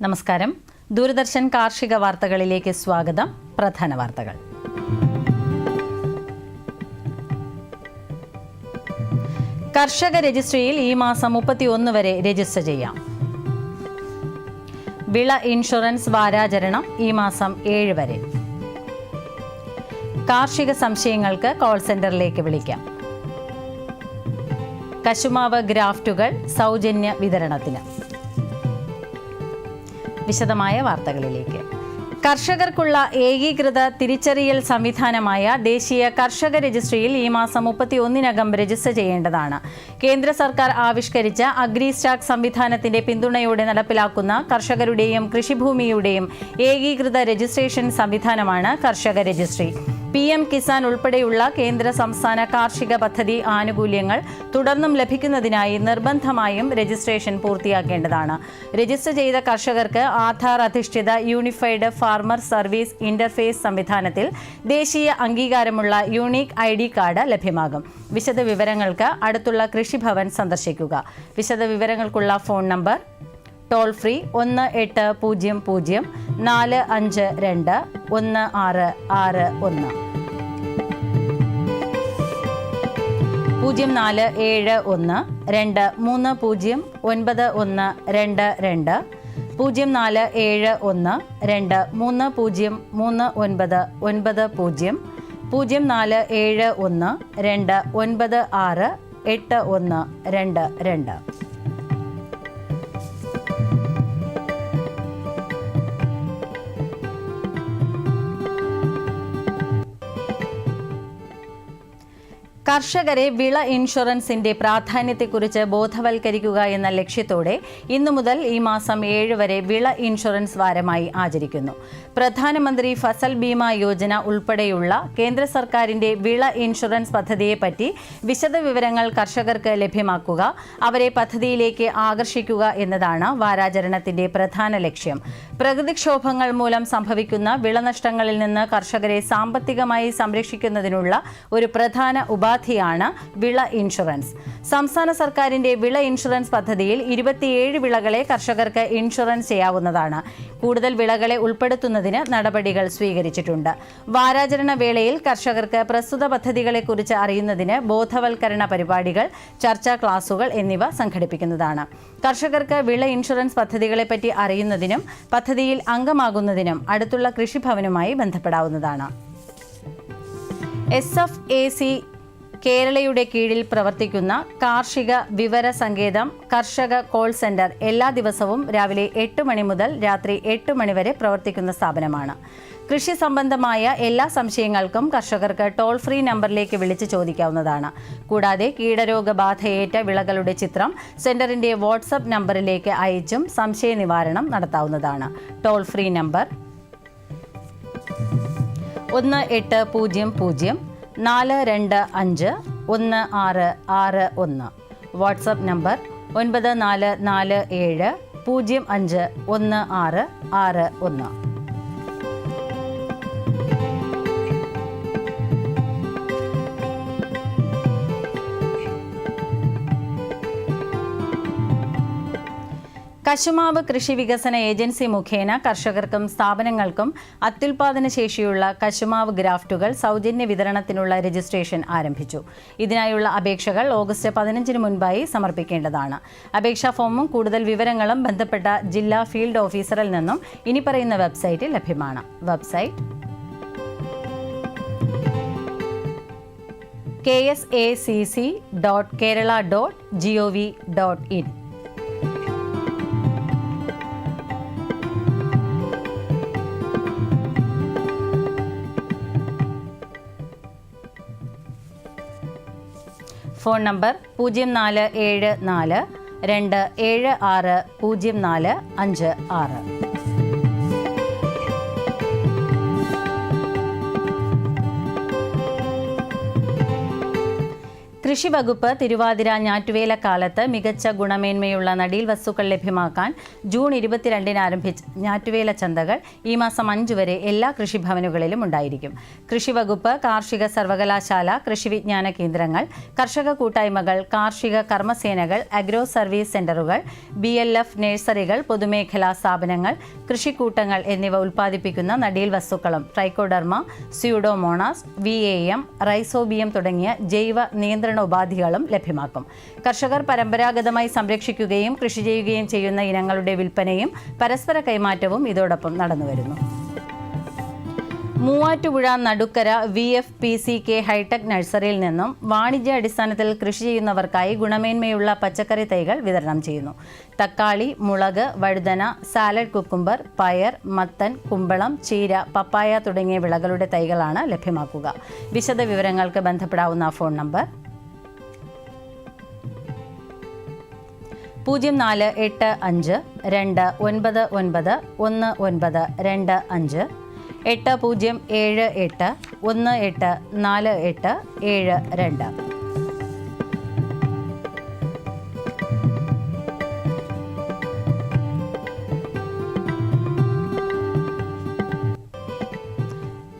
നമസ്കാരം. ദൂരദർശൻ കാർഷിക വാർത്തകളിലേക്ക് സ്വാഗതം. പ്രധാന വാർത്തകൾ. കർഷക രജിസ്ട്രിയിൽ ഈ മാസം മുപ്പത്തിയൊന്ന് വരെ രജിസ്റ്റർ ചെയ്യാം. വിള ഇൻഷുറൻസ് വാരാചരണം ഈ മാസം ഏഴ് വരെ. കാർഷിക സംശയങ്ങൾക്ക് കോൾ സെന്ററിലേക്ക് വിളിക്കാം. കശുമാവ് ഗ്രാഫ്റ്റുകൾ സൗജന്യ വിതരണത്തിന്. വിശദമായ വാർത്തകളിലേക്ക്. കർഷകർക്കുള്ള ഏകീകൃത തിരിച്ചറിയൽ സംവിധാനമായ ദേശീയ കർഷക രജിസ്ട്രിയിൽ ഈ മാസം മുപ്പത്തി ഒന്നിനകം രജിസ്റ്റർ ചെയ്യേണ്ടതാണ്. കേന്ദ്ര സർക്കാർ ആവിഷ്കരിച്ച അഗ്രി സ്റ്റാക്ക് സംവിധാനത്തിന്റെ പിന്തുണയോടെ നടപ്പിലാക്കുന്ന കർഷകരുടെയും കൃഷിഭൂമിയുടെയും ഏകീകൃത രജിസ്ട്രേഷൻ സംവിധാനമാണ് കർഷക രജിസ്ട്രി. പി എം കിസാൻ ഉൾപ്പെടെയുള്ള കേന്ദ്ര സംസ്ഥാന കാർഷിക പദ്ധതി ആനുകൂല്യങ്ങൾ തുടർന്നും ലഭിക്കുന്നതിനായി നിർബന്ധമായും രജിസ്ട്രേഷൻ പൂർത്തിയാക്കേണ്ടതാണ്. രജിസ്റ്റർ ചെയ്ത കർഷകർക്ക് ആധാർ അധിഷ്ഠിത യൂണിഫൈഡ് ഫാർമർ സർവീസ് ഇന്റർഫേസ് സംവിധാനത്തിൽ ദേശീയ അംഗീകാരമുള്ള യൂണീക്ക് ഐ ഡി കാർഡ് ലഭ്യമാകും. വിശദവിവരങ്ങൾക്ക് അടുത്തുള്ള കൃഷിഭവൻ സന്ദർശിക്കുക. വിശദവിവരങ്ങൾക്കുള്ള ഫോൺ നമ്പർ ടോൾ ഫ്രീ ഒന്ന് എട്ട് പൂജ്യം പൂജ്യം നാല് അഞ്ച് രണ്ട് ഒന്ന് ആറ് ആറ് ഒന്ന്. പൂജ്യം നാല് ഏഴ് ഒന്ന് രണ്ട് മൂന്ന് പൂജ്യം ഒൻപത് ഒന്ന് രണ്ട് രണ്ട്. പൂജ്യം നാല് ഏഴ് ഒന്ന് രണ്ട് മൂന്ന് പൂജ്യം മൂന്ന് ഒൻപത് ഒൻപത് പൂജ്യം. പൂജ്യം നാല് ഏഴ് ഒന്ന് രണ്ട് ഒൻപത് ആറ് എട്ട് ഒന്ന് രണ്ട് രണ്ട്. കർഷകരെ വിള ഇൻഷുറൻസിന്റെ പ്രാധാന്യത്തെക്കുറിച്ച് ബോധവൽക്കരിക്കുക എന്ന ലക്ഷ്യത്തോടെ ഇന്നു മുതൽ ഈ മാസം ഏഴ് വരെ വിള ഇൻഷുറൻസ് വാരമായി ആചരിക്കുന്നു. പ്രധാനമന്ത്രി ഫസൽ ബീമ യോജന ഉൾപ്പെടെയുള്ള കേന്ദ്ര സർക്കാരിന്റെ വിള ഇൻഷുറൻസ് പദ്ധതിയെപ്പറ്റി വിശദ വിവരങ്ങൾ കർഷകർക്ക് ലഭ്യമാക്കുക അവരെ പദ്ധതിയിലേക്ക് ആകർഷിക്കുക എന്നതാണ് വാരാചരണത്തിന്റെ പ്രധാന ലക്ഷ്യം. പ്രകൃതിക്ഷോഭങ്ങൾ മൂലം സംഭവിക്കുന്ന വിളനഷ്ടങ്ങളിൽ നിന്ന് കർഷകരെ സാമ്പത്തികമായി സംരക്ഷിക്കുന്നതിനുള്ള ഒരു പ്രധാന ഉപാധിയാണ് വിള ഇൻഷുറൻസ്. സംസ്ഥാന സർക്കാരിന്റെ വിള ഇൻഷുറൻസ് പദ്ധതിയിൽ ഇരുപത്തിയേഴ് വിളകളെ കർഷകർക്ക് ഇൻഷുറൻസ് ചെയ്യാവുന്നതാണ്. കൂടുതൽ വിളകളെ ഉൾപ്പെടുത്തുന്നതിന് നടപടികൾ സ്വീകരിച്ചിട്ടുണ്ട്. വാരാചരണ വേളയിൽ കർഷകർക്ക് പ്രസ്തുത പദ്ധതികളെക്കുറിച്ച് അറിയുന്നതിന് ബോധവൽക്കരണ പരിപാടികൾ ചർച്ചാ ക്ലാസുകൾ എന്നിവ സംഘടിപ്പിക്കുന്നതാണ്. കർഷകർക്ക് വിള ഇൻഷുറൻസ് പദ്ധതികളെപ്പറ്റി അറിയുന്നതിനും പദ്ധതിയിൽ അംഗമാകുന്നതിനും അടുത്തുള്ള കൃഷിഭവനുമായി ബന്ധപ്പെടാവുന്നതാണ്. എസ് എഫ് എ സി കേരളയുടെ കീഴിൽ പ്രവർത്തിക്കുന്ന കാർഷിക വിവര സങ്കേതം കർഷക കോൾ സെന്റർ എല്ലാ ദിവസവും രാവിലെ എട്ട് മണി മുതൽ രാത്രി എട്ട് മണി വരെ പ്രവർത്തിക്കുന്ന സ്ഥാപനമാണ്. കൃഷി സംബന്ധമായ എല്ലാ സംശയങ്ങൾക്കും കർഷകർക്ക് ടോൾ ഫ്രീ നമ്പറിലേക്ക് വിളിച്ച് ചോദിക്കാവുന്നതാണ്. കൂടാതെ കീടരോഗബാധയേറ്റ വിളകളുടെ ചിത്രം സെന്ററിന്റെ വാട്സപ്പ് നമ്പറിലേക്ക് അയച്ചും സംശയ നിവാരണം നടത്താവുന്നതാണ്. ടോൾ ഫ്രീ നമ്പർ ഒന്ന് എട്ട് പൂജ്യം പൂജ്യം നാല് രണ്ട് അഞ്ച് ഒന്ന് ആറ് ആറ് ഒന്ന്. വാട്സപ്പ് നമ്പർ ഒൻപത് നാല് നാല് ഏഴ് പൂജ്യം അഞ്ച് ഒന്ന് ആറ് ആറ് ഒന്ന്. കശുമാവ് കൃഷി വികസന ഏജൻസി മുഖേന കർഷകർക്കും സ്ഥാപനങ്ങൾക്കും അത്യുൽപാദന ശേഷിയുള്ള കശുമാവ് ഗ്രാഫ്റ്റുകൾ സൗജന്യ വിതരണത്തിനുള്ള രജിസ്ട്രേഷൻ ആരംഭിച്ചു. ഇതിനായുള്ള അപേക്ഷകൾ ഓഗസ്റ്റ് പതിനഞ്ചിന് മുൻപായി സമർപ്പിക്കേണ്ടതാണ്. അപേക്ഷാ ഫോമും കൂടുതൽ വിവരങ്ങളും ബന്ധപ്പെട്ട ജില്ലാ ഫീൽഡ് ഓഫീസറിൽ നിന്നും ഇനി പറയുന്ന വെബ്സൈറ്റിൽ ലഭ്യമാണ്. Website K S A C C dot Kerala dot G O V dot in. Phone number പൂജ്യം നാല് ഏഴ് നാല് രണ്ട് ഏഴ് ആറ് പൂജ്യം നാല് അഞ്ച് ആറ്. കൃഷി വകുപ്പ് തിരുവാതിര ഞാറ്റുവേല കാലത്ത് മികച്ച ഗുണമേന്മയുള്ള നടീൽ വസ്തുക്കൾ ലഭ്യമാക്കാൻ ജൂൺ ഇരുപത്തിരണ്ടിന് ആരംഭിച്ച ഞാറ്റുവേല ചന്തകൾ ഈ മാസം അഞ്ച് വരെ എല്ലാ കൃഷിഭവനുകളിലും ഉണ്ടായിരിക്കും. കൃഷി വകുപ്പ് കാർഷിക സർവകലാശാല കൃഷി വിജ്ഞാന കേന്ദ്രങ്ങൾ കർഷക കൂട്ടായ്മകൾ കാർഷിക കർമ്മസേനകൾ അഗ്രോ സർവീസ് സെന്ററുകൾ ബി എൽ എഫ് നഴ്സറികൾ പൊതുമേഖലാ സ്ഥാപനങ്ങൾ കൃഷിക്കൂട്ടങ്ങൾ എന്നിവ ഉൽപ്പാദിപ്പിക്കുന്ന നടീൽ വസ്തുക്കളും Trichoderma Pseudomonas V A M Rhizobium തുടങ്ങിയ ജൈവ നിയന്ത്രണ ഉപാധികളും ലഭ്യമാക്കും. കർഷകർ പരമ്പരാഗതമായി സംരക്ഷിക്കുകയും കൃഷി ചെയ്യുകയും ചെയ്യുന്ന ഇനങ്ങളുടെ വിൽപ്പനയും പരസ്പര കൈമാറ്റവും ഇതോടൊപ്പം നടന്നുവരുന്നു Muvattupuzha Nadukkara V F P C K hitech നഴ്സറിയിൽ നിന്നും വാണിജ്യ അടിസ്ഥാനത്തിൽ കൃഷി ചെയ്യുന്നവർക്കായി ഗുണമേന്മയുള്ള പച്ചക്കറി തൈകൾ വിതരണം ചെയ്യുന്നു. തക്കാളി മുളക് വഴുതന സാലഡ് കുക്കുംബർ പയർ മത്തൻ കുമ്പളം ചീര പപ്പായ തുടങ്ങിയ വിളകളുടെ തൈകളാണ് ലഭ്യമാക്കുക. വിശദ വിവരങ്ങൾക്ക് ബന്ധപ്പെടാവുന്ന ഫോൺ നമ്പർ പൂജ്യം നാല് എട്ട് അഞ്ച് രണ്ട് ഒൻപത് ഒൻപത് ഒന്ന് ഒൻപത് രണ്ട് അഞ്ച് എട്ട് പൂജ്യം ഏഴ് എട്ട് ഒന്ന് എട്ട് നാല് എട്ട് ഏഴ് രണ്ട്.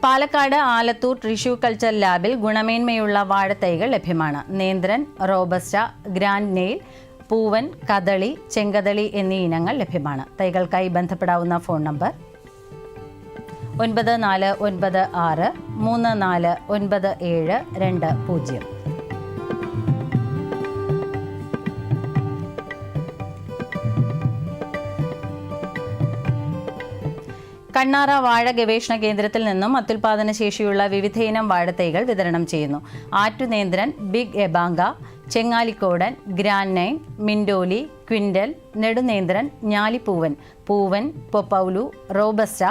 പാലക്കാട് ആലത്തൂർ ടിഷ്യൂ കൾച്ചർ ലാബിൽ ഗുണമേന്മയുള്ള വാഴത്തൈകൾ ലഭ്യമാണ്. നേന്ത്രൻ റോബസ്റ്റ ഗ്രാൻഡ് നെയിൽ പൂവൻ കദളി ചെങ്കദളി എന്നീ ഇനങ്ങൾ ലഭ്യമാണ്. തൈകൾക്കായി ബന്ധപ്പെടാവുന്ന ഫോൺ നമ്പർ ഒൻപത് നാല് ഒൻപത് ആറ് മൂന്ന് നാല് ഒൻപത് ഏഴ് രണ്ട് പൂജ്യം. കണ്ണാറ വാഴ ഗവേഷണ കേന്ദ്രത്തിൽ നിന്നും അത്യുൽപാദന ശേഷിയുള്ള വിവിധയിനം വാഴത്തൈകൾ വിതരണം ചെയ്യുന്നു. Attunendran big Ebanga Chengalikodan grand nine മിൻഡോലി ക്വിൻഡൽ നെടുനേന്ദ്രൻ ഞാലിപ്പൂവൻ പൂവൻ പൊപ്പൗലു റോബസ്റ്റ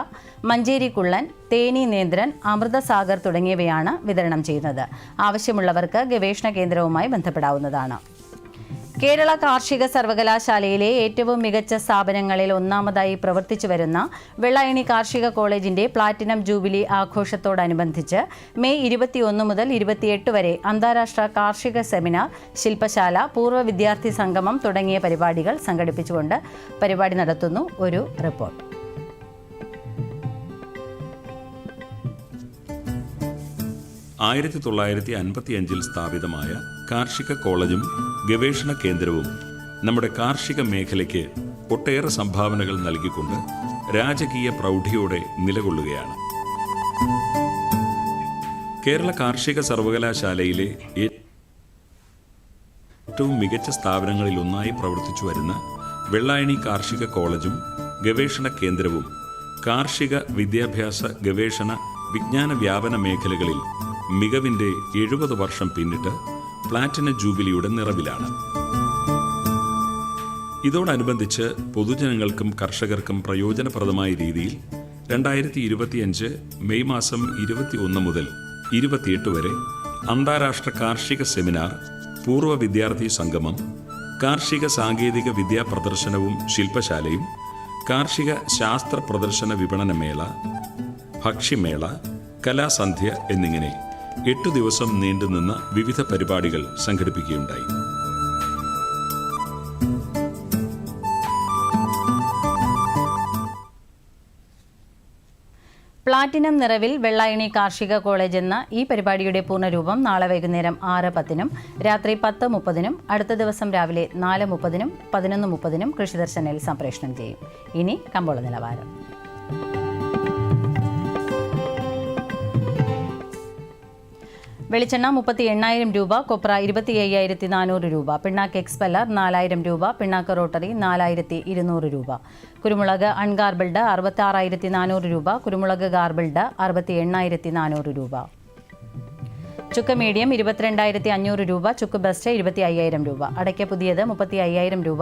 മഞ്ചേരിക്കുള്ളൻ തേനി നേന്ദ്രൻ അമൃതസാഗർ തുടങ്ങിയവയാണ് വിതരണം ചെയ്യുന്നത്. ആവശ്യമുള്ളവർക്ക് ഗവേഷണ കേന്ദ്രവുമായി ബന്ധപ്പെടാവുന്നതാണ്. കേരള കാർഷിക സർവകലാശാലയിലെ ഏറ്റവും മികച്ച സ്ഥാപനങ്ങളിൽ ഒന്നാമതായി പ്രവർത്തിച്ചു വരുന്ന വെള്ളായണി കാർഷിക കോളേജിന്റെ പ്ലാറ്റിനം ജൂബിലി ആഘോഷത്തോടനുബന്ധിച്ച് മെയ് ഇരുപത്തിയൊന്ന് മുതൽ ഇരുപത്തിയെട്ട് വരെ അന്താരാഷ്ട്ര കാർഷിക സെമിനാർ ശില്പശാല പൂർവ വിദ്യാർത്ഥി സംഗമം തുടങ്ങിയ പരിപാടികൾ സംഘടിപ്പിച്ചുകൊണ്ട് പരിപാടി നടത്തുന്നു ഒരു റിപ്പോർട്ട്. ആയിരത്തി തൊള്ളായിരത്തി അൻപത്തി അഞ്ചിൽ സ്ഥാപിതമായ കാർഷിക കോളേജും ഗവേഷണ കേന്ദ്രവും നമ്മുടെ കാർഷിക മേഖലയ്ക്ക് ഒട്ടേറെ സംഭാവനകൾ നൽകിക്കൊണ്ട് രാജകീയ പ്രൗഢിയോടെ നിലകൊള്ളുകയാണ്. കേരള കാർഷിക സർവകലാശാലയിലെ ഏറ്റവും മികച്ച സ്ഥാപനങ്ങളിൽ ഒന്നായി പ്രവർത്തിച്ചു വരുന്ന വെള്ളായണി കാർഷിക കോളേജും ഗവേഷണ കേന്ദ്രവും കാർഷിക വിദ്യാഭ്യാസ ഗവേഷണ വിജ്ഞാന വ്യാപന മേഖലകളിൽ മികവിന്റെ എഴുപത് വർഷം പിന്നിട്ട് പ്ലാറ്റിന ജൂബിലിയുടെ നിറവിലാണ്. ഇതോടനുബന്ധിച്ച് പൊതുജനങ്ങൾക്കും കർഷകർക്കും പ്രയോജനപ്രദമായ രീതിയിൽ രണ്ടായിരത്തി ഇരുപത്തിയഞ്ച് മെയ് മാസം ഇരുപത്തി ഒന്ന് മുതൽ ഇരുപത്തിയെട്ട് വരെ അന്താരാഷ്ട്ര കാർഷിക സെമിനാർ പൂർവ വിദ്യാർത്ഥി സംഗമം കാർഷിക സാങ്കേതിക വിദ്യാ പ്രദർശനവും ശില്പശാലയും കാർഷിക ശാസ്ത്ര പ്രദർശന വിപണന മേള ഭക്ഷ്യമേള കലാസന്ധ്യ എന്നിങ്ങനെ എട്ടു ദിവസം നീണ്ടുനിന്ന വിവിധ പരിപാടികൾ സംഘടിപ്പിക്കുകയുണ്ടായി. പ്ലാറ്റിനം നിറവിൽ വെള്ളായണി കാർഷിക കോളേജ് എന്ന ഈ പരിപാടിയുടെ പൂർണരൂപം നാളെ വൈകുന്നേരം ആറ് പത്തിനും രാത്രി പത്ത് മുപ്പതിനും അടുത്ത ദിവസം രാവിലെ നാല് മുപ്പതിനും പതിനൊന്ന് മുപ്പതിനും കൃഷിദർശനയിൽ സംപ്രേഷണം ചെയ്യും. ഇനി കമ്പോള നിലവാരം. വെളിച്ചെണ്ണ മുപ്പത്തി എണ്ണായിരം രൂപ കൊപ്ര ഇരുപത്തി അയ്യായിരത്തി നാനൂറ് രൂപ പിണ്ണാക്ക് എക്സ്പെല്ലർ നാലായിരം രൂപ പിണ്ണാക്ക് റോട്ടറി നാലായിരത്തി ഇരുന്നൂറ് രൂപ. കുരുമുളക് അൺഗാർബിൾഡ് അറുപത്തി ആറായിരത്തി നാനൂറ് രൂപ കുരുമുളക് ഗാർബിൾഡ് അറുപത്തി എണ്ണായിരത്തി നാനൂറ് രൂപ. ചുക്ക് മീഡിയം ഇരുപത്തിരണ്ടായിരത്തി അഞ്ഞൂറ് രൂപ ചുക്ക് ബെസ്റ്റ് ഇരുപത്തി അയ്യായിരം രൂപ. അടയ്ക്ക പുതിയത് മുപ്പത്തി അയ്യായിരം രൂപ.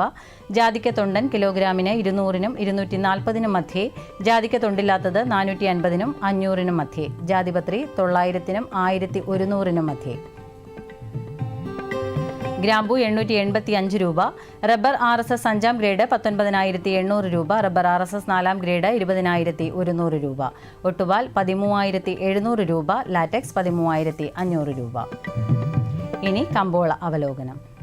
ജാതിക്ക തൊണ്ടൻ കിലോഗ്രാമിന് ഇരുന്നൂറിനും ഇരുന്നൂറ്റി നാൽപ്പതിനും മധ്യേ. ജാതിക്ക തൊണ്ടില്ലാത്തത് നാനൂറ്റി അൻപതിനും അഞ്ഞൂറിനും മധ്യേ. ജാതിപത്രി തൊള്ളായിരത്തിനും ആയിരത്തി ഒരുന്നൂറിനും മധ്യേ. ഗ്രാമ്പു എണ്ണൂറ്റി എൺപത്തി അഞ്ച് രൂപ. റബ്ബർ ആർ എസ് എസ് അഞ്ചാം ഗ്രേഡ് പത്തൊൻപതിനായിരത്തി എണ്ണൂറ് രൂപ. റബ്ബർ ആർ എസ് എസ് നാലാം ഗ്രേഡ് ഇരുപതിനായിരത്തി ഒരുന്നൂറ് രൂപ. ഒട്ടുപാൽ പതിമൂവായിരത്തി എഴുന്നൂറ് രൂപ. ലാറ്റക്സ് പതിമൂവായിരത്തി അഞ്ഞൂറ് രൂപ. ഇനി കമ്പോള അവലോകനം.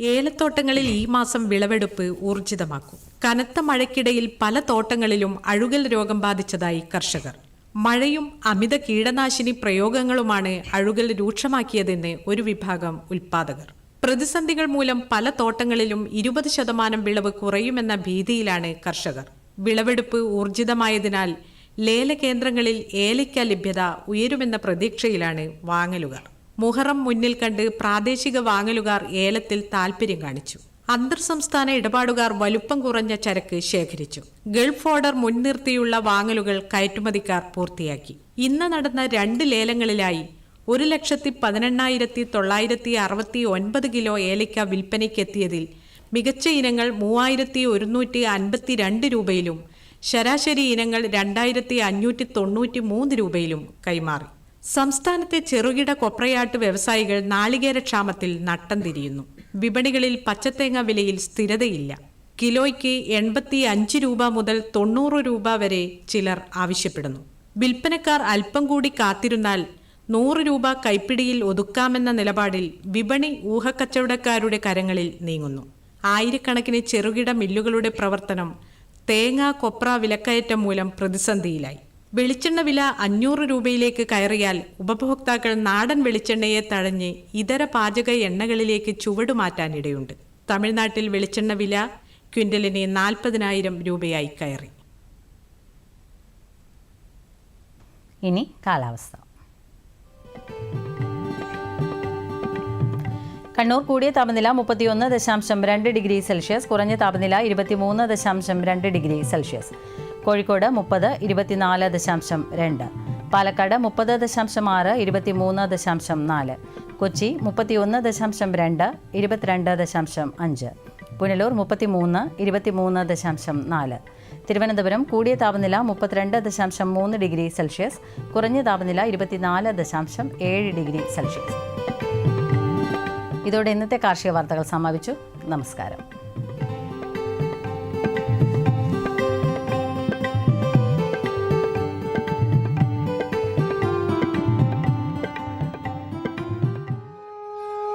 ഏലത്തോട്ടങ്ങളിൽ ഈ മാസം വിളവെടുപ്പ് ഊർജിതമാക്കും. കനത്ത മഴയ്ക്കിടയിൽ പല തോട്ടങ്ങളിലും അഴുകൽ രോഗം ബാധിച്ചതായി കർഷകർ. മഴയും അമിത കീടനാശിനി പ്രയോഗങ്ങളുമാണ് അഴുകൽ രൂക്ഷമാക്കിയതെന്ന് ഒരു വിഭാഗം ഉൽപാദകർ പ്രതിസന്ധികൾ മൂലം പല തോട്ടങ്ങളിലും ഇരുപത് ശതമാനം വിളവ് കുറയുമെന്ന ഭീതിയിലാണ് കർഷകർ. വിളവെടുപ്പ് ഊർജിതമായതിനാൽ ലേലകേന്ദ്രങ്ങളിൽ ഏലയ്ക്ക ലഭ്യത ഉയരുമെന്ന പ്രതീക്ഷയിലാണ് വാങ്ങലുകാർ. മുഹറം മുന്നിൽ കണ്ട് പ്രാദേശിക വാങ്ങലുകാർ ഏലത്തിൽ താൽപര്യം കാണിച്ചു. അന്തർ സംസ്ഥാന ഇടപാടുകാർ വലുപ്പം കുറഞ്ഞ ചരക്ക് ശേഖരിച്ചു. ഗൾഫ് ഓർഡർ മുൻനിർത്തിയുള്ള വാങ്ങലുകൾ കയറ്റുമതിക്കാർ പൂർത്തിയാക്കി. ഇന്ന് നടന്ന രണ്ട് ലേലങ്ങളിലായി ഒരു ലക്ഷത്തി പതിനെണ്ണായിരത്തി തൊള്ളായിരത്തി അറുപത്തി ഒൻപത് കിലോ ഏലയ്ക്ക വിൽപ്പനയ്ക്കെത്തിയതിൽ മികച്ച ഇനങ്ങൾ മൂവായിരത്തി ഒരുന്നൂറ്റി അൻപത്തി രണ്ട് രൂപയിലും ശരാശരി ഇനങ്ങൾ രണ്ടായിരത്തി അഞ്ഞൂറ്റി തൊണ്ണൂറ്റി മൂന്ന് രൂപയിലും കൈമാറി. സംസ്ഥാനത്തെ ചെറുകിട കൊപ്രയാട്ട് വ്യവസായികൾ നാളികേര ക്ഷാമത്തിൽ നട്ടം തിരിയുന്നു. വിപണികളിൽ പച്ചത്തേങ്ങ വിലയിൽ സ്ഥിരതയില്ല. കിലോയ്ക്ക് എൺപത്തി അഞ്ച് രൂപ മുതൽ തൊണ്ണൂറ് രൂപ വരെ ചിലർ ആവശ്യപ്പെടുന്നു. വിൽപ്പനക്കാർ അല്പം കൂടി കാത്തിരുന്നാൽ നൂറ് രൂപ കൈപ്പിടിയിൽ ഒതുക്കാമെന്ന നിലപാടിൽ വിപണി ഊഹക്കച്ചവടക്കാരുടെ കരങ്ങളിൽ നീങ്ങുന്നു. ആയിരക്കണക്കിന് ചെറുകിട മില്ലുകളുടെ പ്രവർത്തനം തേങ്ങ കൊപ്ര വിലക്കയറ്റം മൂലം പ്രതിസന്ധിയിലായി. വെളിച്ചെണ്ണ വില അഞ്ഞൂറ് രൂപയിലേക്ക് കയറിയാൽ ഉപഭോക്താക്കൾ നാടൻ വെളിച്ചെണ്ണയെ തഴഞ്ഞ് ഇതര പാചക എണ്ണകളിലേക്ക് ചുവടുമാറ്റാനിടയുണ്ട്. തമിഴ്നാട്ടിൽ വെളിച്ചെണ്ണ വില ക്വിന്റലിന് നാൽപ്പതിനായിരം രൂപയായി കയറി. ഇനി കാലാവസ്ഥ. കണ്ണൂർ കൂടിയ താപനില മുപ്പത്തിയൊന്ന് ദശാംശം രണ്ട് ഡിഗ്രി സെൽഷ്യസ് കുറഞ്ഞ താപനില ഇരുപത്തിമൂന്ന് ദശാംശം രണ്ട് ഡിഗ്രി സെൽഷ്യസ്. കോഴിക്കോട് മുപ്പത് ഇരുപത്തിനാല് ദശാംശം രണ്ട്. പാലക്കാട് മുപ്പത് ദശാംശം ആറ് ഇരുപത്തിമൂന്ന് ദശാംശം നാല്. കൊച്ചി മുപ്പത്തിയൊന്ന് ദശാംശം രണ്ട് ഇരുപത്തിരണ്ട് ദശാംശം അഞ്ച്. പുനലൂർ മുപ്പത്തിമൂന്ന് ഇരുപത്തിമൂന്ന് ദശാംശം നാല്. തിരുവനന്തപുരം കൂടിയ താപനില മുപ്പത്തിരണ്ട് ദശാംശം മൂന്ന് ഡിഗ്രി സെൽഷ്യസ് കുറഞ്ഞ താപനില ഇരുപത്തിനാല് ദശാംശം ഏഴ് ഡിഗ്രി സെൽഷ്യസ്. ഇതോടെ ഇന്നത്തെ കാർഷിക വാർത്തകൾ സമാപിച്ചു. നമസ്കാരം.